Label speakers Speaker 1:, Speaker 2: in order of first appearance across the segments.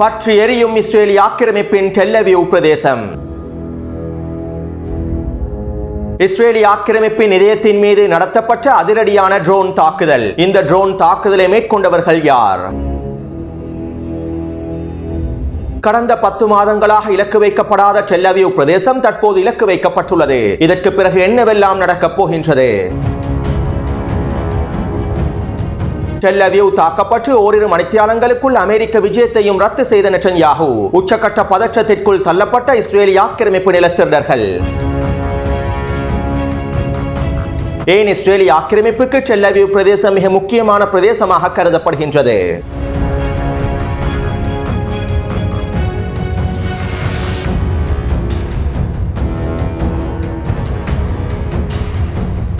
Speaker 1: பற்றி எரியும் இஸ்ரேலி ஆக்கிரமிப்பின் டெல்லவியூ பிரதேசம் இஸ்ரேலி ஆக்கிரமிப்பின் இதயத்தின் மீது நடத்தப்பட்ட அதிரடியான ட்ரோன் தாக்குதல். இந்த ட்ரோன் தாக்குதலை மேற்கொண்டவர்கள் யார்? கடந்த பத்து மாதங்களாக இலக்கு வைக்கப்படாத டெல்லவியூ பிரதேசம் தற்போது இலக்கு வைக்கப்பட்டுள்ளது. இதற்கு பிறகு என்னவெல்லாம் நடக்கப் போகின்றது? டெல்லவியூ தாக்கப்பட்டு ஓரிரு மணித்தியாலங்களுக்குள் அமெரிக்க விஜயத்தையும் ரத்து செய்த நெட்டன்யாகு. உச்சக்கட்ட பதற்றத்திற்குள் தள்ளப்பட்ட இஸ்ரேலிய ஆக்கிரமிப்பு நிலத்திருடர்கள். ஏன் இஸ்ரேலிய ஆக்கிரமிப்புக்கு டெல்லவியூ பிரதேசம் மிக முக்கியமான பிரதேசமாக கருதப்படுகின்றது?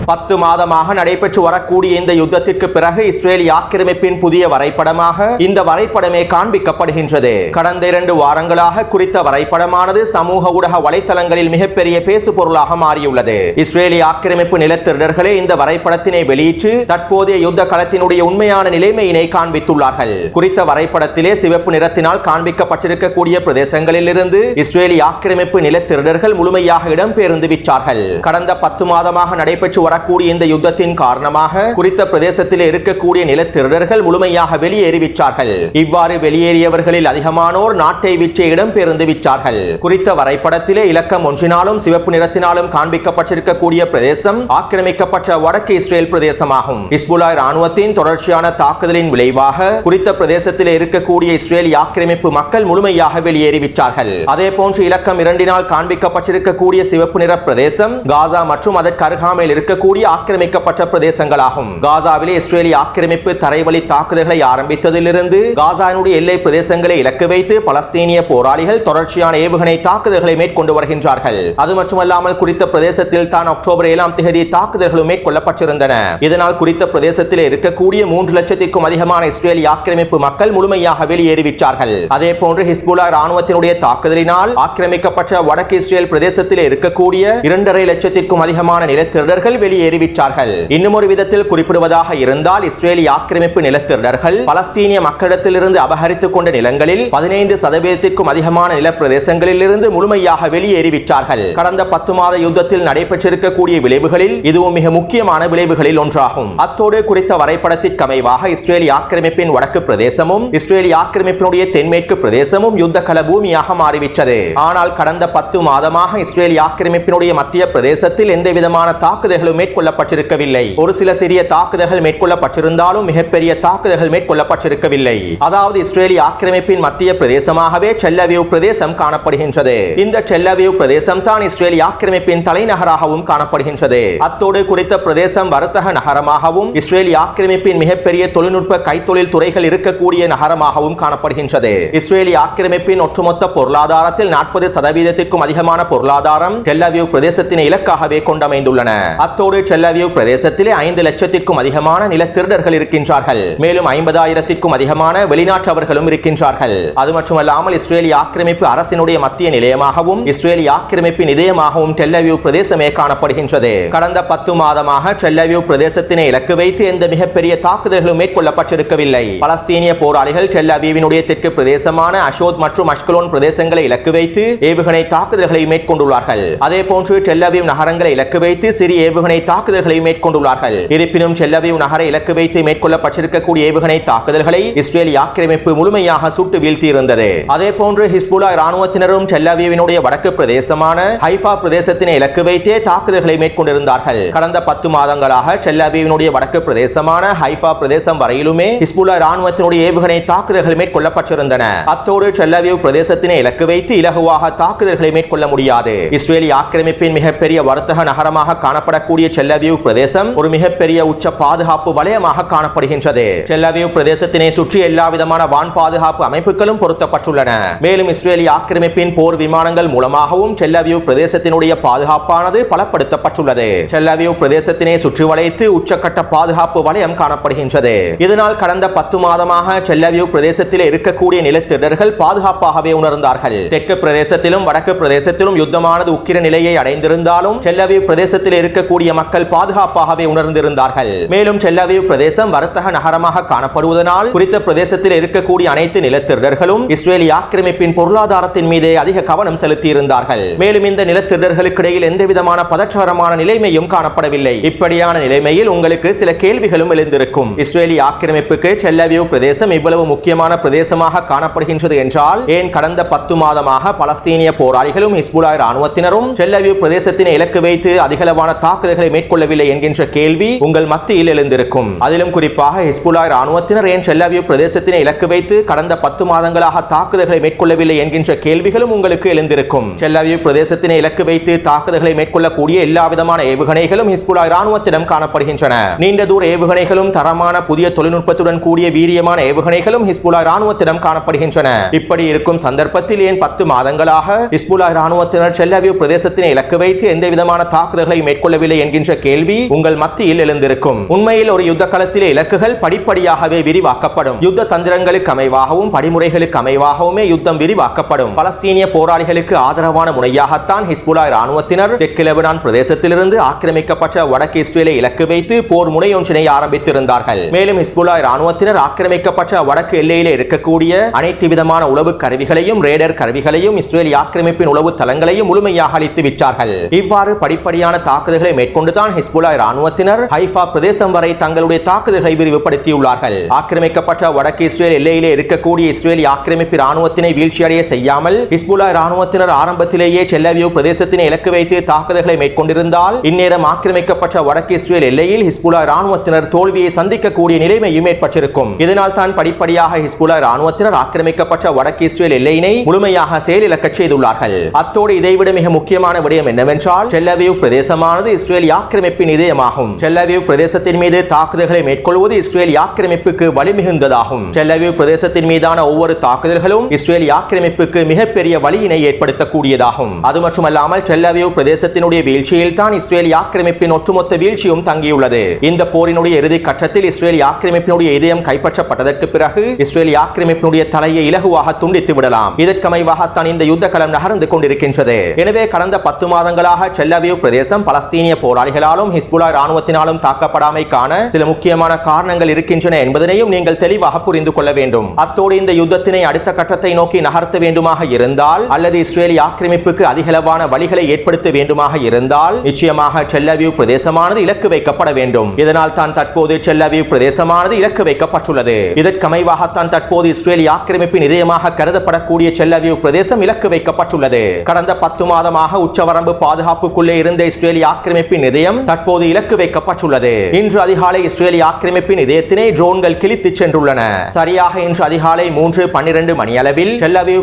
Speaker 1: பத்து மாதமாக நடைபெற்று வரக்கூடிய இந்த யுத்தத்திற்கு பிறகு இஸ்ரேல் ஆக்கிரமிப்பின் புதிய வரைபடமாக இந்த வரைபடமே காண்பிக்கப்படுகின்றது. கடந்த இரண்டு வாரங்களாக குறித்த வரைபடமானது சமூக ஊடக வலைத்தளங்களில் மிகப்பெரிய பேசு பொருளாக மாறியுள்ளது. இஸ்ரேலிய ஆக்கிரமிப்பு நிலத்திருடர்களே இந்த வரைபடத்தினை வெளியிட்டு தற்போதைய யுத்த களத்தினுடைய உண்மையான நிலைமையினை காண்பித்துள்ளார்கள். குறித்த வரைபடத்திலே சிவப்பு நிறத்தினால் காண்பிக்கப்பட்டிருக்கக்கூடிய பிரதேசங்களில் இருந்து இஸ்ரேலிய ஆக்கிரமிப்பு நிலத்திருடர்கள் முழுமையாக இடம்பெயர்ந்து விட்டார்கள். கடந்த பத்து மாதமாக நடைபெற்று வர வரக்கூடிய இந்த யுத்தத்தின் காரணமாக குறித்த பிரதேசத்தில் இருக்கக்கூடிய நிலத்திருடர்கள் முழுமையாக வெளியேறிவிட்டார்கள். இவ்வாறு வெளியேறியவர்களில் அதிகமானோர் நாட்டை விற்று இடம்பெயர்ந்து விட்டார்கள். குறித்த வரைபடத்திலே இலக்கம் ஒன்றினாலும் சிவப்பு நிறத்தினாலும் காண்பிக்கப்பட்டிருக்கக்கூடிய பிரதேசம் ஆக்கிரமிக்கப்பட்ட வடக்கு இஸ்ரேல் பிரதேசமாகும். இஸ்புலா ராணுவத்தின் தொடர்ச்சியான தாக்குதலின் விளைவாக குறித்த பிரதேசத்தில் இருக்கக்கூடிய இஸ்ரேலிய ஆக்கிரமிப்பு மக்கள் முழுமையாக வெளியேறிவிட்டார்கள். அதே போன்று இலக்கம் இரண்டினால் காண்பிக்கப்பட்டிருக்கக்கூடிய சிவப்பு நிற பிரதேசம் காசா மற்றும் அதற்கு அருகாமையில் இருக்கக்கூடிய ஆக்கிரமிக்கப்பட்ட பிரதேசங்களாகும். காசாவிலே இஸ்ரேலிய ஆக்கிரமிப்பு தரைவழி தாக்குதல்களை ஆரம்பித்ததிலிருந்து காசாவினுடைய எல்லை பிரதேசங்களை இலக்கு வைத்து பலஸ்தீனிய போராளிகள் தொடர்ச்சியான ஏவுகணை தாக்குதல்களை மேற்கொண்டு வருகின்றார்கள். அது மட்டுமல்லாமல் குறித்த பிரதேசத்தில் தான் அக்டோபர் ஏழாம் தேதி தாக்குதல்களும் மேற்கொள்ளப்பட்டிருந்தன. இதனால் குறித்த பிரதேசத்தில் இருக்கக்கூடிய மூன்று லட்சத்திற்கும் அதிகமான இஸ்ரேலிய ஆக்கிரமிப்பு மக்கள் முழுமையாக வெளியேறிவிட்டார்கள். அதே போன்று ஹிஸ்புல்லா ராணுவத்தினுடைய தாக்குதலினால் ஆக்கிரமிக்கப்பட்ட வடக்கு இஸ்ரேல் பிரதேசத்தில் இருக்கக்கூடிய இரண்டரை லட்சத்திற்கும் அதிகமான நிலத்திருடர்கள் கேள்வி வெளியேறிவிட்டார்கள் இன்னும் ஒரு விதத்தில் குறிப்பிடுவதாக இருந்தால் இஸ்ரேலிய ஆக்கிரமிப்பு நிலத்திருடர்கள் பலஸ்தீனிய மக்களிடத்திலிருந்து அபகரித்துக் கொண்ட நிலங்களில் பதினைந்து சதவீதத்திற்கும் அதிகமான நிலப்பிரதேசங்களில் இருந்து முழுமையாக வெளியேறிவிட்டார்கள். கடந்த பத்து மாத யுத்தத்தில் நடைபெற்றிருக்கக்கூடிய விளைவுகளில் இதுவும் மிக முக்கியமான விளைவுகளில் ஒன்றாகும். அத்தோடு குறித்த வரைபடத்திற்கு அமைவாக இஸ்ரேலிய ஆக்கிரமிப்பின் வடக்கு பிரதேசமும் இஸ்ரேலிய ஆக்கிரமிப்பினுடைய தென்மேற்கு பிரதேசமும் யுத்த கல பூமியாக மாறிவிட்டது. ஆனால் கடந்த பத்து மாதமாக இஸ்ரேலிய ஆக்கிரமிப்பினுடைய மத்திய பிரதேசத்தில் எந்த விதமான தாக்குதல்களும் மேற்கொள்ளப்பட்டிருக்கவில்லை. ஒரு சில சிறிய தாக்குதல்கள் மேற்கொள்ளப்பட்டிருந்தாலும் மிகப்பெரிய தாக்குதல்கள் மேற்கொள்ளப்பட்டிருக்கவில்லை. அதாவது இஸ்ரேலிய ஆக்கிரமிப்பின் மத்திய பிரதேசமாகவே செல்லவியூ பிரதேசம் காணப்படுகின்றது. இந்த செல்லவியூ பிரதேசம் தான் இஸ்ரேலிய ஆக்கிரமிப்பின் தலைநகராகவும் காணப்படுகின்றது. அத்தோடு குறித்த பிரதேசம் வர்த்தக நகரமாகவும் இஸ்ரேலிய ஆக்கிரமிப்பின் மிகப்பெரிய தொழில்நுட்ப கைத்தொழில் துறைகள் இருக்கக்கூடிய நகரமாகவும் காணப்படுகின்றது. இஸ்ரேலிய ஆக்கிரமிப்பின் ஒட்டுமொத்த பொருளாதாரத்தில் நாற்பது சதவீதத்திற்கும் அதிகமான பொருளாதாரம் டெல்லவியூ பிரதேசத்தினை இலக்காகவே கொண்டமைந்துள்ளன. அத்தோடு டெல்லவியூ பிரதேசத்திலே ஐந்து லட்சத்திற்கும் அதிகமான நில திருடர்கள் இருக்கின்றார்கள். மேலும் ஐம்பதாயிரத்திற்கும் அதிகமான வெளிநாட்டவர்களும் இருக்கின்றார்கள். அது மட்டுமல்லாமல் இஸ்ரேலிய ஆக்கிரமிப்பு அரசினுடைய மத்திய நிலையமாகவும் இஸ்ரேலிய ஆக்கிரமிப்பின் இதயமாகவும் டெல்லவியூ பிரதேசமே காணப்படுகின்றது. கடந்த பத்து மாதமாக டெல்லவியூ பிரதேசத்தினை இலக்கு வைத்து எந்த மிகப்பெரிய தாக்குதல்களும் மேற்கொள்ளப்பட்டிருக்கவில்லை. பலஸ்தீனிய போராளிகள் டெல்லவியூவினுடைய தெற்கு பிரதேசமான அஷோத் மற்றும் அஷ்கலோன் பிரதேசங்களை இலக்கு வைத்து ஏவுகணை தாக்குதல்களை மேற்கொண்டுள்ளார்கள். அதே போன்று டெல்லவியூ நகரங்களை இலக்கு வைத்து சிறிய ஏவுகணை ஏவுகணை தாக்குதல்களை மேற்கொண்டுள்ளார்கள். இருப்பினும் டெல்லவியூ நகரை இலக்கு வைத்து மேற்கொள்ளப்பட்டிருக்கக்கூடிய ஏவுகணை தாக்குதல்களை இஸ்ரேலிய ஆக்கிரமிப்பு முழுமையாக சுட்டு வீழ்த்தியிருந்தது. அதே போன்று ஹிஸ்புல்லா இராணுவத்தினரும் டெல்லவியூவினுடைய வடக்கு பிரதேசமான ஹைஃபா பிரதேசத்தினை இலக்கு வைத்தே தாக்குதல்களை மேற்கொண்டிருந்தார்கள். கடந்த பத்து மாதங்களாக டெல்லவியூவினுடைய வடக்கு பிரதேசமான ஹைஃபா பிரதேசம் வரையிலுமே ஹிஸ்புல்லா இராணுவத்தினுடைய ஏவுகணை தாக்குதல்கள் மேற்கொள்ளப்பட்டிருந்தன. அத்தோடு டெல்லவியூ பிரதேசத்தினை இலக்கு வைத்து இலகுவாக தாக்குதல்களை மேற்கொள்ள முடியாது. இஸ்ரேலிய ஆக்கிரமிப்பின் மிகப்பெரிய வர்த்தக நகரமாக காணப்படக்கூடிய டெல்லவியூ பிரதேசம் ஒரு மிகப்பெரிய உச்ச பாதுகாப்பு வலயமாக காணப்படுகின்றது. டெல்லவியூ பிரதேசத்தினை சுற்றி எல்லா விதமான வான் பாதுகாப்பு அமைப்புகளும் பொருத்தப்பட்டுள்ளன. மேலும் இஸ்ரேலிய ஆக்கிரமிப்பின் போர் விமானங்கள் மூலமாகவும் டெல்லவியூ பிரதேசத்தினுடைய பாதுகாப்பானது பலப்படுத்தப்பட்டுள்ளது. டெல்லவியூ பிரதேசத்தினை சுற்றி வளைத்து உச்சக்கட்ட பாதுகாப்பு வலயம் காணப்படுகின்றது. இதனால் கடந்த பத்து மாதமாக டெல்லவியூ பிரதேசத்தில் இருக்கக்கூடிய நிலத்திடர்கள் பாதுகாப்பாகவே உணர்ந்தார்கள். தெற்கு பிரதேசத்திலும் வடக்கு பிரதேசத்திலும் யுத்தமானது உக்கிர நிலையை அடைந்திருந்தாலும் டெல்லவியூ பிரதேசத்தில் இருக்கக்கூடிய மக்கள் பாதுகாப்பாகவே உணர்ந்திருந்தார்கள். மேலும் டெல்லவீவ் பிரதேசம் வர்த்தக நகரமாக காணப்படுவதனால் குறித்த பிரதேசத்தில் இருக்கக்கூடிய அனைத்து நிலத்திருடர்களும் இஸ்ரேலிய ஆக்கிரமிப்பின் பொருளாதாரத்தின் மீதே அதிக கவனம் செலுத்தியிருந்தார்கள். மேலும் இந்த நிலத்திருடர்களுக்கு இடையில் எந்தவிதமான பதற்றகரமான நிலைமையும் காணப்படவில்லை. இப்படியான நிலைமையில் உங்களுக்கு சில கேள்விகளும் எழுந்திருக்கும். இஸ்ரேலிய ஆக்கிரமிப்புக்கு செல்லவியூ பிரதேசம் இவ்வளவு முக்கியமான பிரதேசமாக காணப்படுகின்றது என்றால் ஏன் கடந்த பத்து மாதமாக பலஸ்தீனிய போராளிகளும் இஸ்புலாய் ராணுவத்தினரும் செல்லவியூ பிரதேசத்தினை இலக்கு வைத்து அதிகளவான தாக்குதல்களை நடவடிக்கைகளை மேற்கொள்ளவில்லை என்கின்ற கேள்வி உங்கள் மத்தியில் எழுந்திருக்கும். அதிலும் குறிப்பாக ஹிஸ்புல்லா ராணுவத்தினர் ஏன் செல்லவியூ பிரதேசத்தினை இலக்கு வைத்து கடந்த பத்து மாதங்களாக தாக்குதல்களை மேற்கொள்ளவில்லை என்கின்ற கேள்விகளும் உங்களுக்கு எழுந்திருக்கும். செல்லவியூ பிரதேசத்தினை இலக்கு வைத்து தாக்குதல்களை மேற்கொள்ளக்கூடிய எல்லா விதமான ஏவுகணைகளும் ஹிஸ்புல்லா ராணுவத்திடம் காணப்படுகின்றன. நீண்ட தூர ஏவுகணைகளும் தரமான புதிய தொழில்நுட்பத்துடன் கூடிய வீரியமான ஏவுகணைகளும் ஹிஸ்புல்லா ராணுவத்திடம் காணப்படுகின்றன. இப்படி இருக்கும் சந்தர்ப்பத்தில் ஏன் பத்து மாதங்களாக ஹிஸ்புல்லா ராணுவத்தினர் செல்லவியூ பிரதேசத்தினை இலக்கு வைத்து எந்த விதமான தாக்குதல்களை மேற்கொள்ளவில்லை என்கிற என்கின்ற கேள்வி உங்கள் மத்தியில் எழுந்திருக்கும். உண்மையில் ஒரு யுத்த களத்திலே இலக்குகள் படிப்படியாகவே விரிவாக்கப்படும். யுத்த தந்திரங்களுக்கு அமைவாகவும் படிமுறைகளுக்கு அமைவாகவுமே யுத்தம் விரிவாக்கப்படும். பலஸ்தீனிய போராளிகளுக்கு ஆதரவான முனையாகத்தான் ஹிஸ்புலா ராணுவத்தினர் தெற்கு லெபனான் பிரதேசத்திலிருந்து ஆக்கிரமிக்கப்பட்ட வடக்கு இஸ்ரேலை இலக்கு வைத்து போர் முனையொன்றினை ஆரம்பித்திருந்தார்கள். மேலும் ஹிஸ்புலா ராணுவத்தினர் ஆக்கிரமிக்கப்பட்ட வடக்கு எல்லையிலே இருக்கக்கூடிய அனைத்து விதமான உளவு கருவிகளையும் ரேடர் கருவிகளையும் இஸ்ரேலி ஆக்கிரமிப்பின் உளவு தளங்களையும் முழுமையாக அளித்து விட்டார்கள். இவ்வாறு படிப்படியான தாக்குதல்களை கொண்டுதான் ஹிஸ்புல்லா ராணுவத்தினர் ஹைஃபா பிரதேசம் வரை தங்களுடைய தாக்குதல்களை விரிவுபடுத்தியுள்ளார்கள். ஆக்கிரமிக்கப்பட்ட வடக்கு இஸ்ரேல் எல்லையிலே இருக்கக்கூடிய இஸ்ரேலி ஆக்கிரமிப்பு ராணுவத்தினை வீழ்ச்சியடைய செய்யாமல் ஹிஸ்புல்லா ராணுவத்தினர் ஆரம்பத்திலேயே செல்லவியூ பிரதேசத்தினை இலக்கு வைத்து தாக்குதல்களை மேற்கொண்டிருந்தால் இந்நேரம் ஆக்கிரமிக்கப்பட்ட வடக்கு இஸ்ரேல் எல்லையில் ஹிஸ்புல்லா ராணுவத்தினர் தோல்வியை சந்திக்கக்கூடிய நிலைமையும் ஏற்பட்டிருக்கும். இதனால் தான் படிப்படியாக ஹிஸ்புல்லா ராணுவத்தினர் ஆக்கிரமிக்கப்பட்ட வடக்கு இஸ்ரேல் எல்லையினை முழுமையாக செயலிழக்கச் செய்துள்ளார்கள். அத்தோடு இதைவிட மிக முக்கியமான விடயம் என்னவென்றால் செல்லவியூ பிரதேசமானது இஸ்ரேல் ஆக்கிரமிப்பின் இதயமாகும். டெல்லவியூ பிரதேசத்தின் மீது தாக்குதல்களை மேற்கொள்வது இஸ்ரேல் ஆக்கிரமிப்புக்கு வலிமிகுந்ததாகும் டெல்லவியூ பிரதேசத்தின் மீதான ஒவ்வொரு தாக்குதல்களும் இஸ்ரேல் ஆக்கிரமிப்புக்கு மிகப்பெரிய வலியினை ஏற்படுத்தக்கூடியதாகும். அது மட்டுமல்லாமல் டெல்லவியூ பிரதேசத்தினுடைய வீழ்ச்சியில் தான் இஸ்ரேல் ஆக்கிரமிப்பின் ஒட்டுமொத்த வீழ்ச்சியும் தங்கியுள்ளது. இந்த போரினுடைய இறுதி கட்டத்தில் இஸ்ரேல் ஆக்கிரமிப்பினுடைய இதயம் கைப்பற்றப்பட்டதற்கு பிறகு இஸ்ரேல் ஆக்கிரமிப்பினுடைய தலையை இலகுவாக துண்டித்து விடலாம். இதற்கமைவாகத்தான் இந்த யுத்த களம் நகர்ந்து கொண்டிருக்கின்றது. எனவே கடந்த பத்து மாதங்களாக டெல்லவியூ பிரதேசம் பலஸ்தீனிய தீவிரவாதிகளாலும் ஹிஸ்புல்லா ராணுவத்தினாலும் தாக்கப்படாமைக்கான சில முக்கியமான காரணங்கள் இருக்கின்றன என்பதனையும் நீங்கள் தெளிவாக புரிந்து கொள்ள வேண்டும். அத்தோடு இந்த யுத்தத்தினை அடுத்த கட்டத்தை நோக்கி நகர்த்த வேண்டுமாக இருந்தால் அல்லது இஸ்ரேலி ஆக்கிரமிப்புக்கு அதிகளவான வழிகளை ஏற்படுத்த வேண்டுமாக இருந்தால் நிச்சயமாக செல்லவியூ பிரதேசமானது இலக்கு வைக்கப்பட வேண்டும். இதனால் தான் தற்போது செல்லவியூ பிரதேசமானது இலக்கு வைக்கப்பட்டுள்ளது. இதற்கமைவாகத்தான் தற்போது இஸ்ரேலி ஆக்கிரமிப்பின் இதயமாக கருதப்படக்கூடிய செல்லவியூ பிரதேசம் இலக்கு வைக்கப்பட்டுள்ளது. கடந்த பத்து மாதமாக உச்சவரம்பு பாதுகாப்புக்குள்ளே இருந்த இஸ்ரேலி ஆக்கிரமிப்பின் இதயம் தற்போது இலக்கு வைக்கப்பட்டுள்ளது. இன்று அதிகாலை இஸ்ரேலிய ஆக்கிரமிப்பின் இதயத்தினை ட்ரோன்கள் கிழித்து சென்றுள்ளன. சரியாக இன்று அதிகாலை மூன்று பன்னிரண்டு மணியளவில்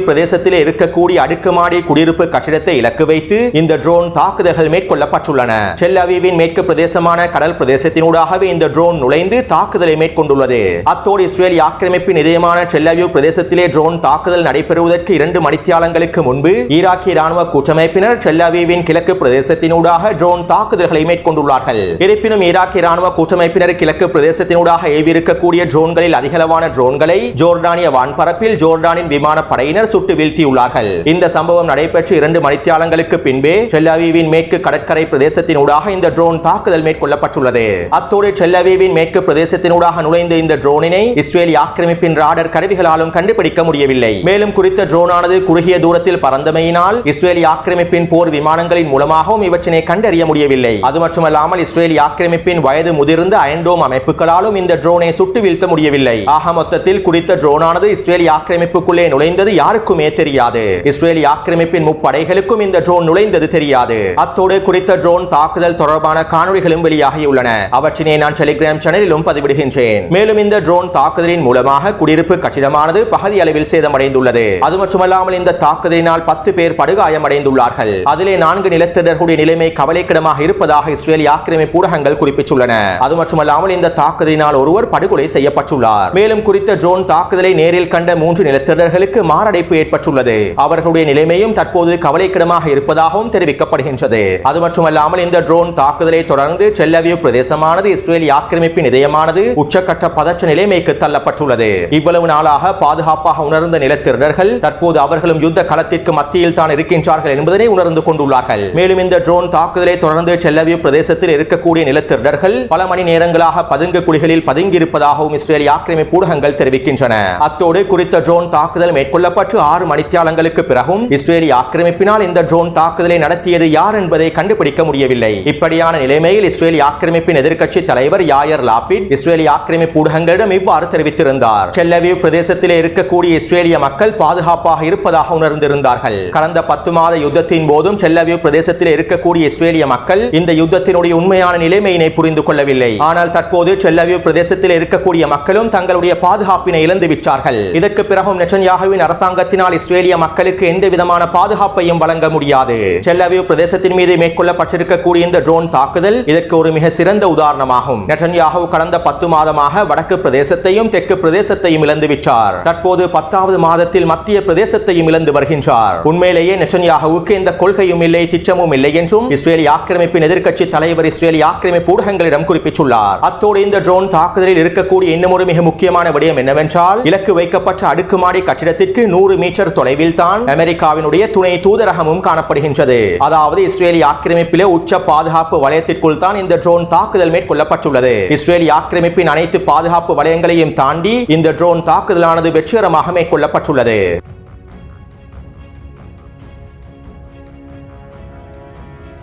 Speaker 1: பிரதேசத்திலே இருக்கக்கூடிய அடுக்குமாடி குடியிருப்பு கட்டிடத்தை இலக்கு வைத்து இந்த ட்ரோன் தாக்குதல்கள் மேற்கொள்ளப்பட்டுள்ளன. டெல்லவியூவின் மேற்கு பிரதேசமான கடல் பிரதேசத்தினூடாகவே இந்த ட்ரோன் நுழைந்து தாக்குதலை மேற்கொண்டுள்ளது. அத்தோடு இஸ்ரேல் ஆக்கிரமிப்பின் இதயமான செல்லவியூ பிரதேசத்திலே ட்ரோன் தாக்குதல் நடைபெறுவதற்கு இரண்டு மணித்தியாலங்களுக்கு முன்பு ஈராக்கிய ராணுவ கூட்டமைப்பினர் டெல்லவியூவின் கிழக்கு பிரதேசத்தினூடாக ட்ரோன் தாக்குதல்கள் மேற்கொண்டுள்ளார்கள். இருப்பினும் ஈராக்கிய இராணுவ கூட்டமைப்பினர் கிழக்கு பிரதேசத்தினூடாக ஏவிருக்கக்கூடிய ட்ரோன்களில் அதிகளவான ட்ரோன்களை ஜோர்டானிய வான்பரப்பில் ஜோர்டானின் விமான படையினர் சுட்டு வீழ்த்தியுள்ளார்கள். இந்த சம்பவம் நடைபெற்று இரண்டு மணித்தியாலங்களுக்கு பின்பே செல்லவீவின் மேற்கு கடற்கரை பிரதேசத்தினூடாக இந்த ட்ரோன் தாக்குதல் மேற்கொள்ளப்பட்டுள்ளது. அத்தோடு செல்லவீவின் மேற்கு பிரதேசத்தினூடாக நுழைந்த இந்த ட்ரோனினை இஸ்ரேல் ஆக்கிரமிப்பின் ராடர் கருவிகளாலும் கண்டுபிடிக்க முடியவில்லை. மேலும் குறித்த ட்ரோனானது குறுகிய தூரத்தில் பறந்தமையினால் இஸ்ரேலி ஆக்கிரமிப்பின் போர் விமானங்களின் மூலமாகவும் இவற்றினை கண்டறிய முடியவில்லை. அது மட்டுமல்லாமல் இஸ்ரேலி ஆக்கிரமிப்பின் வயது முதிர்ந்த அயன்டோம் அமைப்புகளாலும் இந்த ட்ரோனை சுட்டு வீழ்த்த முடியவில்லை. ஆக மொத்தத்தில் குறித்த ட்ரோனானது இஸ்ரேலி ஆக்கிரமிப்புக்குள்ளே நுழைந்தது யாருக்குமே தெரியாது. இஸ்ரேலி ஆக்கிரமிப்பின் முப்படைகளுக்கும் இந்த ட்ரோன் நுழைந்தது தெரியாது. அத்தோடு குறித்த ட்ரோன் தாக்குதல் தொடர்பான காணொளிகளும் வெளியாகியுள்ளன. அவற்றினை நான் டெலிகிராம் சேனலிலும் பதிவிடுகின்றேன். மேலும் இந்த ட்ரோன் தாக்குதலின் மூலமாக குடியிருப்பு கட்டிடமானது பகுதி அளவில் சேதமடைந்துள்ளது. அது மட்டுமல்லாமல் இந்த தாக்குதலினால் பத்து பேர் படுகாயமடைந்துள்ளார்கள். அதிலே நான்கு நிலத்திடர்களுடைய நிலைமை கவலைக்கிடமாக இருப்பதாக இஸ்ரேல் ஆக்கிரமிப்பு ஊடகங்கள் குறிப்பிட்டுள்ளன. அது மட்டுமல்லாமல் இந்த தாக்குதலினால் ஒருவர் படுகொலை செய்யப்பட்டுள்ளார். மேலும் குறித்த ட்ரோன் தாக்குதலை நேரில் கண்ட மூன்று நிலத்திடர்களுக்கு மாரடைப்பு ஏற்பட்டுள்ளது. அவர்களுடைய நிலைமையும் தற்போது கவலைக்கிடமாக இருப்பதாகவும் தெரிவிக்கப்படுகின்றது. அது மட்டுமல்லாமல் இந்த ட்ரோன் தாக்குதலை தொடர்ந்து செல்லவியூ பிரதேசமானது இஸ்ரேல் ஆக்கிரமிப்பின் இதயமானது உச்சக்கட்ட பதற்ற நிலைமைக்கு தள்ளப்பட்டுள்ளது. இவ்வளவு நாளாக பாதுகாப்பாக உணர்ந்த நிலத்திரர்கள் தற்போது அவர்களும் யுத்த களத்திற்கு மத்தியில் தான் இருக்கின்றார்கள் என்பதனை உணர்ந்து கொண்டுள்ளார்கள். மேலும் இந்த ட்ரோன் தாக்குதலை தொடர்ந்து செல்ல செல்லவியூ பிரதேசத்தில் இருக்கக்கூடிய நிலத்திருடர்கள் பல மணி நேரங்களாக பதுங்கு குழிகளில் பதுங்கியிருப்பதாகவும் இஸ்ரேல் ஆக்கிரமிப்பு ஊடகங்கள் தெரிவிக்கின்றன. அத்தோடு குறித்த ட்ரோன் தாக்குதல் மேற்கொள்ளப்பட்டு ஆறு மணித்தியாலங்களுக்கு பிறகும் இஸ்ரேலிய ஆக்கிரமிப்பினால் இந்த ட்ரோன் தாக்குதலை நடத்தியது யார் என்பதை கண்டுபிடிக்க முடியவில்லை. இப்படியான நிலைமையில் இஸ்ரேலிய ஆக்கிரமிப்பின் எதிர்க்கட்சி தலைவர் யாயர் லாபிட் இஸ்ரேலிய ஆக்கிரமிப்பு ஊடகங்களிடம் இவ்வாறு தெரிவித்திருந்தார். செல்லவியூ பிரதேசத்திலே இருக்கக்கூடிய இஸ்ரேலிய மக்கள் பாதுகாப்பாக இருப்பதாக உணர்ந்திருந்தார்கள். கடந்த பத்து மாத யுத்தத்தின் போதும் செல்லவியூ பிரதேசத்தில் இருக்கக்கூடிய இஸ்ரேலிய மக்கள் இந்த யுத்தத்தினுடைய உண்மையான நிலைமையினை புரிந்து கொள்ளவில்லை. ஆனால் தற்போது செல்லவியூ பிரதேசத்தில் இருக்கக்கூடிய மக்களும் தங்களுடைய பாதுகாப்பினை இழந்து விட்டார்கள். இதற்கு பிறகும் நெட்டன்யாகுவின் அரசாங்கத்தினால் இஸ்ரேலிய மக்களுக்கு எந்த விதமான பாதுகாப்பையும் வழங்க முடியாது. செல்லவியூ பிரதேசத்தின் மீது மேற்கொள்ளப்பட்டிருக்கக்கூடிய இந்த ட்ரோன் தாக்குதல் இதற்கு ஒரு மிக சிறந்த உதாரணமாகும். நெட்டன்யாகு கடந்த பத்து மாதமாக வடக்கு பிரதேசத்தையும் தெற்கு பிரதேசத்தையும் இழந்து விட்டார். தற்போது பத்தாவது மாதத்தில் மத்திய பிரதேசத்தையும் இழந்து வருகின்றார். உண்மையிலேயே நெட்டன்யாகுவுக்கு எந்த கொள்கையும் இல்லை திட்டமும் இல்லை என்றும் இஸ்ரேலிய ஆக்கிரமிப்பின் கட்சி தலைவர் இஸ்ரேலிய ஆக்கிரமிப்பு ஊடகங்களிடம் குறிப்பிட்டுள்ளார். அத்தோடு இந்த ட்ரோன் தாக்குதலில் இருக்கக்கூடிய இன்னமொரு மிக முக்கியமான விடயம் என்னவென்றால் இலக்கு வைக்கப்பட்ட அடுக்குமாடி கட்டிடத்திற்கு நூறு மீட்டர் தொலைவில் தான் அமெரிக்காவினுடைய துணை தூதரகமும் காணப்படுகின்றது. அதாவது இஸ்ரேலிய ஆக்கிரமிப்பிலே உச்ச பாதுகாப்பு வலயத்திற்குள் தான் இந்த ட்ரோன் தாக்குதல் மேற்கொள்ளப்பட்டுள்ளது. இஸ்ரேலிய ஆக்கிரமிப்பின் அனைத்து பாதுகாப்பு வலயங்களையும் தாண்டி இந்த ட்ரோன் தாக்குதலானது வெற்றிகரமாக மேற்கொள்ளப்பட்டுள்ளது.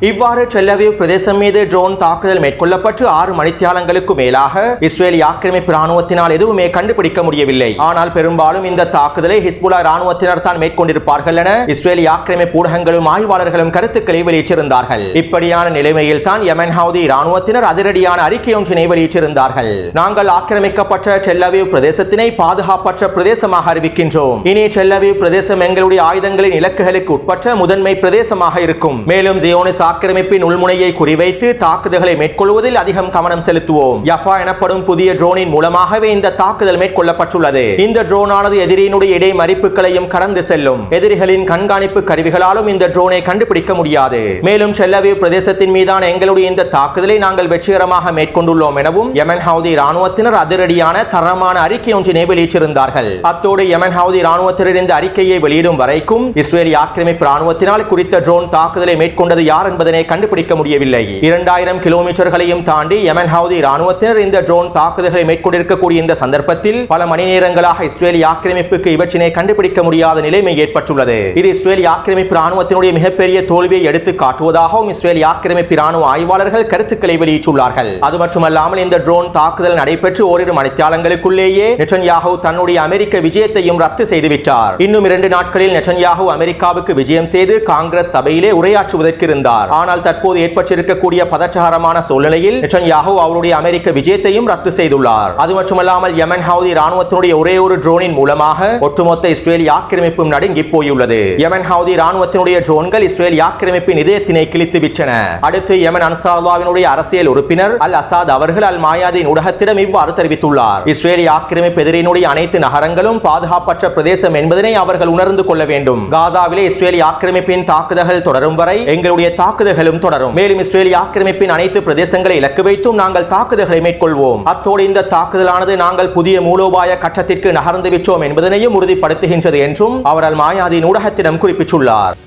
Speaker 1: இவ்வாறு டெல்லவிவ் பிரதேசம் மீது ட்ரோன் தாக்குதல் மேற்கொள்ளப்பட்டு ஆறு மணித்தியாலங்களுக்கு மேலாக இஸ்ரேலிய ஆக்கிரமிப்பு ராணுவத்தினால் எதுவுமே கண்டுபிடிக்க முடியவில்லை. ஆனால் பெரும்பாலும் இந்த தாக்குதலை ஹிஸ்புலா ராணுவத்தினர் தான் மேற்கொண்டிருப்பார்கள் என இஸ்ரேலிய ஆக்கிரமிப்பு ஊடகங்களும் ஆய்வாளர்களும் கருத்துக்களை வெளியிட்டிருந்தார்கள். இப்படியான நிலைமையில் தான் யமன் ஹவுதி ராணுவத்தினர் அதிரடியான அறிக்கை ஒன்றினை வெளியிட்டிருந்தார்கள். நாங்கள் ஆக்கிரமிக்கப்பட்ட டெல்லவிவ் பிரதேசத்தினை பாதுகாப்பற்ற பிரதேசமாக அறிவிக்கின்றோம். இனி டெல்லவிவ் பிரதேசம் எங்களுடைய ஆயுதங்களின் இலக்குகளுக்கு உட்பட்ட முதன்மை பிரதேசமாக இருக்கும். மேலும் ஜியோனிஸ் ஆக்கிரமிப்பின் உள்முனையை குறிவைத்து தாக்குதல்களை மேற்கொள்வதில் அதிகம் கவனம் செலுத்துவோம். யஃபா எனப்படும் புதிய ட்ரோனின் மூலமாகவே இந்த தாக்குதல் மேற்கொள்ளப்பட்டுள்ளது. இந்த ட்ரோனானது எதிரியினுடைய இடை மறிப்புகளையும் கடந்து செல்லும். எதிரிகளின் கண்காணிப்பு கருவிகளாலும் இந்த ட்ரோனை கண்டுபிடிக்க முடியாது. மேலும் செல்லவே பிரதேசத்தின் மீதான எங்களுடைய இந்த தாக்குதலை நாங்கள் வெற்றிகரமாக மேற்கொண்டுள்ளோம் எனவும் யமன் ஹவுதி ராணுவத்தினர் அதிரடியான தரமான அறிக்கை ஒன்றினை வெளியிட்டிருந்தார்கள். அத்தோடு யமன் ஹவுதி ராணுவத்தினர் இந்த அறிக்கையை வெளியிடும் வரைக்கும் இஸ்ரேலி ஆக்கிரமிப்பு ராணுவத்தினால் குறித்த ட்ரோன் தாக்குதலை மேற்கொண்டது யார் என்பதனை கண்டுபிடிக்க முடியவில்லை. இரண்டாயிரம் கிலோமீட்டர்களையும் தாண்டி யமன் ஹவுதி ராணுவத்தினர் இந்த ட்ரோன் தாக்குதல்களை மேற்கொண்டிருக்கக்கூடிய இந்த சந்தர்ப்பத்தில் பல மணி நேரங்களாக இஸ்ரேலிய ஆக்கிரமிப்புக்கு இவற்றினை கண்டுபிடிக்க முடியாத நிலைமை ஏற்பட்டுள்ளது. இது இஸ்ரேலிய ஆக்கிரமிப்பு ராணுவத்தினுடைய மிகப்பெரிய தோல்வியை எடுத்து காட்டுவதாகவும் இஸ்ரேலிய ஆக்கிரமிப்பு ராணுவ ஆய்வாளர்கள் கருத்துக்களை வெளியிட்டுள்ளார்கள். அது மட்டுமல்லாமல் இந்த ட்ரோன் தாக்குதல் நடைபெற்று ஓரிரு மணித்தியாலங்களுக்குள்ளேயே நெட்டன்யாகு தன்னுடைய அமெரிக்க விஜயத்தையும் ரத்து செய்துவிட்டார். இன்னும் இரண்டு நாட்களில் நெட்டன்யாகு அமெரிக்காவுக்கு விஜயம் செய்து காங்கிரஸ் சபையிலே உரையாற்றுவதற்கு இருந்தார் ஆனால் தற்போது ஏற்பட்டிருக்கக்கூடிய பதற்றகரமான சூழ்நிலையில் நெட்டன்யாகு அவருடைய அமெரிக்க விஜயத்தையும் ரத்து செய்துள்ளார். அது மட்டுமல்லாமல் யமன் ஹவுதி ராணுவத்தினுடைய ஒரே ஒரு ட்ரோனின் மூலமாக ஒட்டுமொத்த இஸ்ரேலிய ஆக்கிரமிப்பும் நடுங்கி போயுள்ளது. யமன் ஹவுதி ராணுவத்தினுடைய ட்ரோன்கள் இஸ்ரேலிய ஆக்கிரமிப்பின் இதயத்தினை கிழித்து விட்டன அடுத்து யமன் அன்சார்லாவினுடைய அரசியல் உறுப்பினர் அல் அசாத் அவர்கள் அல் மாயாதின் ஊடகத்திடம் இவ்வாறு தெரிவித்துள்ளார். இஸ்ரேலிய ஆக்கிரமிப்பு எதிரினுடைய அனைத்து நகரங்களும் பாதுகாப்பற்ற பிரதேசம் என்பதனை அவர்கள் உணர்ந்து கொள்ள வேண்டும். காசாவிலே இஸ்ரேலிய ஆக்கிரமிப்பின் தாக்குதல்கள் தொடரும் வரை எங்களுடைய தாக்குதல்களும் தொடரும். மேலும் இஸ்ரேலிய ஆக்கிரமிப்பின் அனைத்து பிரதேசங்களை இலக்கு வைத்தும் நாங்கள் தாக்குதல்களை மேற்கொள்வோம். அத்தோடு இந்த தாக்குதலானது நாங்கள் புதிய மூலோபாய கட்டத்திற்கு நகர்ந்து விட்டோம் என்பதனையும் உறுதிப்படுத்துகின்றது என்றும் அவரால் மாயாதி ஊடகத்திடம் குறிப்பிட்டுள்ளார்.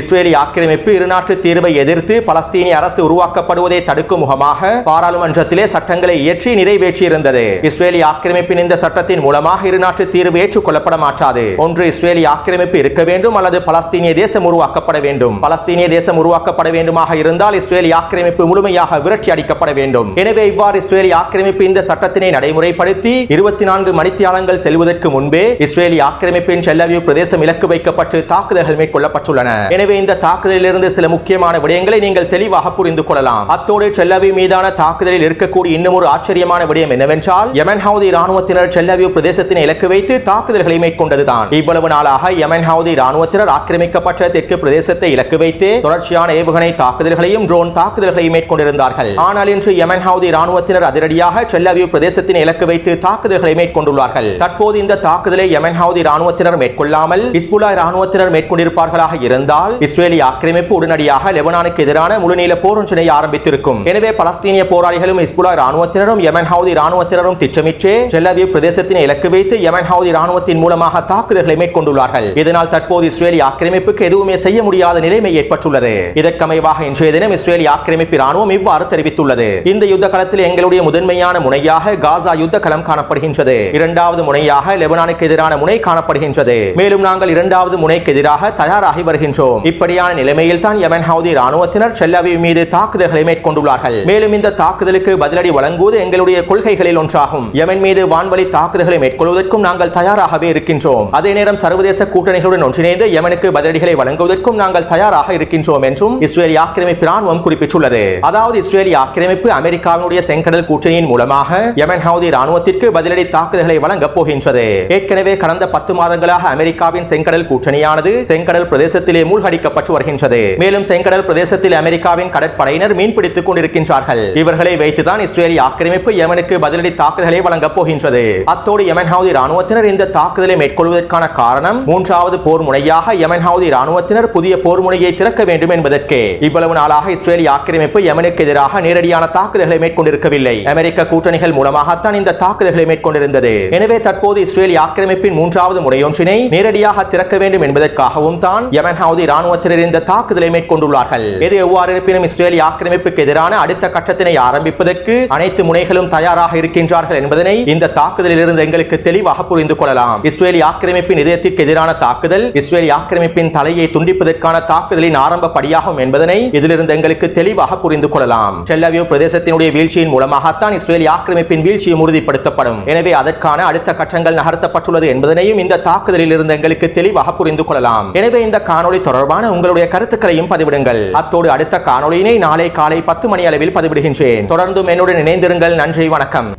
Speaker 1: இஸ்ரேலிய ஆக்கிரமிப்பு இருநாட்டு தீர்வை எதிர்த்து பலஸ்தீனிய அரசு உருவாக்கப்படுவதை தடுக்கும் முகமாக பாராளுமன்றத்திலே சட்டங்களை இயற்றி நிறைவேற்றியிருந்தது. இஸ்ரேலிய ஆக்கிரமிப்பின் இந்த சட்டத்தின் மூலமாக இருநாட்டு தீர்வு ஏற்றுக்கொள்ளப்பட மாட்டாது. ஒன்று இஸ்ரேலிய ஆக்கிரமிப்பு இருக்க வேண்டும் அல்லது பலஸ்தீனிய தேசம் உருவாக்கப்பட வேண்டும். பலஸ்தீனிய தேசம் உருவாக்கப்பட வேண்டுமாக இருந்தால் இஸ்ரேலிய ஆக்கிரமிப்பு முழுமையாக விரட்டி அடிக்கப்பட வேண்டும். எனவே இவ்வாறு இஸ்ரேலிய ஆக்கிரமிப்பு இந்த சட்டத்தினை நடைமுறைப்படுத்தி இருபத்தி நான்கு மணித்தியாலங்கள் செல்வதற்கு முன்பே இஸ்ரேலிய ஆக்கிரமிப்பின் செல்லவியூ பிரதேசம் இலக்கு வைக்கப்பட்டு தாக்குதல்கள் மேற்கொள்ளப்பட்டுள்ளன. எனவே இந்த தாக்குதலிலிருந்து சில முக்கியமான விடயங்களை நீங்கள் தெளிவாக புரிந்து கொள்ளலாம். அத்தோடு செல்லவி மீதான தாக்குதலில் இருக்கக்கூடிய இன்னும் ஒரு ஆச்சரியமான விடயம் என்னவென்றால் யமன் ஹவுதி ராணுவத்தினர் செல்லவி பிரதேசத்தினை இலக்கு வைத்து தாக்குதல்களை மேற்கொண்டதுதான். இவ்வளவு நாளாக யமன் ஹவுதி ராணுவத்தினர் ஆக்கிரமிக்கப்பட்ட தெற்கு பிரதேசத்தை இலக்கு வைத்து தொடர்ச்சியான ஏவுகணை தாக்குதல்களையும் ட்ரோன் தாக்குதல்களையும் மேற்கொண்டிருந்தார்கள். ஆனால் இன்று யமன் ஹவுதி ராணுவத்தினர் அதிரடியாக செல்லவியூ பிரதேசத்தினை இலக்கு வைத்து தாக்குதல்களை மேற்கொண்டுள்ளார்கள். தற்போது இந்த தாக்குதலை யமன் ஹவுதி ராணுவத்தினர் மேற்கொள்ளாமல் இஸ்புலா ராணுவத்தினர் மேற்கொண்டிருப்பார்களாக இருந்தால் இருந்தால் இஸ்ரேலிய ஆக்கிரமிப்பு உடனடியாக லெபனானுக்கு எதிரான முழுநீள போரொன்றினை ஆரம்பித்திருக்கும். எனவே பலஸ்தீனிய போராளிகளும் இஸ்புலா ராணுவத்தினரும் யமன் ஹவுதி ராணுவத்தினரும் திட்டமிட்டு டெல்லவிவ் பிரதேசத்தினை இலக்கு வைத்து யமன் ஹவுதி ராணுவத்தின் மூலமாக தாக்குதல்களை மேற்கொண்டுள்ளார்கள். இதனால் தற்போது இஸ்ரேலிய ஆக்கிரமிப்புக்கு எதுவுமே செய்ய முடியாத நிலைமை ஏற்பட்டுள்ளது. இதற்கமைவாக இன்றைய தினம் இஸ்ரேலிய ஆக்கிரமிப்பு ராணுவம் இவ்வாறு தெரிவித்துள்ளது. இந்த யுத்த களத்தில் எங்களுடைய முதன்மையான முனையாக காசா யுத்த களம் காணப்படுகின்றது. இரண்டாவது முனையாக லெபனானுக்கு எதிரான முனை காணப்படுகின்றது. மேலும் நாங்கள் இரண்டாவது முனைக்கு எதிராக தயாராகி வருகின்றோம். இப்படியான நிலைமையில் தான் யமன் ஹவுதி ராணுவத்தினர் செல்லவிவ் மீது தாக்குதல்களை மேற்கொண்டுள்ளார்கள். மேலும் இந்த தாக்குதலுக்கு பதிலடி வழங்குவது எங்களுடைய கொள்கைகளில் ஒன்றாகும். யமன் மீது வான்வழி தாக்குதல்களை மேற்கொள்வதற்கும் நாங்கள் தயாராகவே இருக்கின்றோம். அதே நேரம் சர்வதேச கூட்டணிகளுடன் ஒன்றிணைந்து யமனுக்கு பதிலடிகளை வழங்குவதற்கும் நாங்கள் தயாராக இருக்கின்றோம் என்றும் இஸ்ரேலிய ஆக்கிரமிப்பு ராணுவம் குறிப்பிட்டுள்ளது. அதாவது இஸ்ரேலிய ஆக்கிரமிப்பு அமெரிக்காவினுடைய செங்கடல் கூட்டணியின் மூலமாக யமன் ஹவுதி ராணுவத்திற்கு பதிலடி தாக்குதல்களை வழங்கப் போகின்றது. ஏற்கனவே கடந்த பத்து மாதங்களாக அமெரிக்காவின் செங்கடல் கூட்டணியானது செங்கடல் பிரதேசத்திலே அடிக்கப்பட்டு வருகின்றது. மேலும் செங்கடல் பிரதேசத்தில் அமெரிக்காவின் கடற்படையினர் மீன்பிடித்துக் கொண்டிருக்கின்றார்கள். இவர்களை வைத்துதான் இஸ்ரேலிய ஆக்கிரமிப்பு யமனுக்கு பதிலடி தாக்குதலை வழங்கப் போகின்றது. அத்தோடு யமன்ஹவுதி ராணுவத்தினர் இந்த தாக்குதலை மேற்கொள்வதற்கான காரணம் மூன்றாவது போர் முனையாக யமன்ஹவுதி ராணுவத்தினர் புதிய போர் முனையை திறக்க வேண்டும் என்பதற்கு. இவ்வளவு நாளாக இஸ்ரேலிய ஆக்கிரமிப்பு யமனுக்கு எதிராக நேரடியான தாக்குதல்களை மேற்கொண்டிருக்கவில்லை. அமெரிக்க கூட்டணிகள் மூலமாகத்தான் இந்த தாக்குதல்களை மேற்கொண்டிருந்தது. எனவே தற்போது இஸ்ரேலிய ஆக்கிரமிப்பின் மூன்றாவது முறையொன்றினை நேரடியாக திறக்க வேண்டும் என்பதற்காகவும் தான் யமன்ஹவுதி ஹவுதி ராணுவத்தினர் இந்த தாக்குதலை மேற்கொண்டுள்ளார்கள். எது எவ்வாறு இருப்பினும் இஸ்ரேலிய ஆக்கிரமிப்புக்கு எதிரான அடுத்த கட்டத்தினை ஆரம்பிப்பதற்கு அனைத்து முனைகளும் தயாராக இருக்கின்றார்கள் என்பதனை இந்த தாக்குதலில் இருந்து எங்களுக்கு தெளிவாக புரிந்து கொள்ளலாம். இஸ்ரேலிய ஆக்கிரமிப்பின் இதயத்திற்கு எதிரான தாக்குதல் இஸ்ரேலிய ஆக்கிரமிப்பின் தலையை துண்டிப்பதற்கான தாக்குதலின் ஆரம்ப படியாகும் என்பதனை இதிலிருந்து எங்களுக்கு தெளிவாக புரிந்து கொள்ளலாம். டெல்லவியூ பிரதேசத்தினுடைய வீழ்ச்சியின் மூலமாகத்தான் இஸ்ரேலிய ஆக்கிரமிப்பின் வீழ்ச்சியும் உறுதிப்படுத்தப்படும். எனவே அதற்கான அடுத்த கட்டங்கள் நகர்த்தப்பட்டுள்ளது என்பதனையும் இந்த தாக்குதலில் இருந்து எங்களுக்கு தெளிவாக புரிந்து கொள்ளலாம். எனவே இந்த காணொளி தொடர்பான உங்களுடைய கருத்துக்களையும் பதிவிடுங்கள். அத்தோடு அடுத்த காணொலியினை நாளை காலை பத்து மணி அளவில் பதிவிடுகின்றேன். தொடர்ந்தும் என்னுடன் இணைந்திருங்கள். நன்றி வணக்கம்.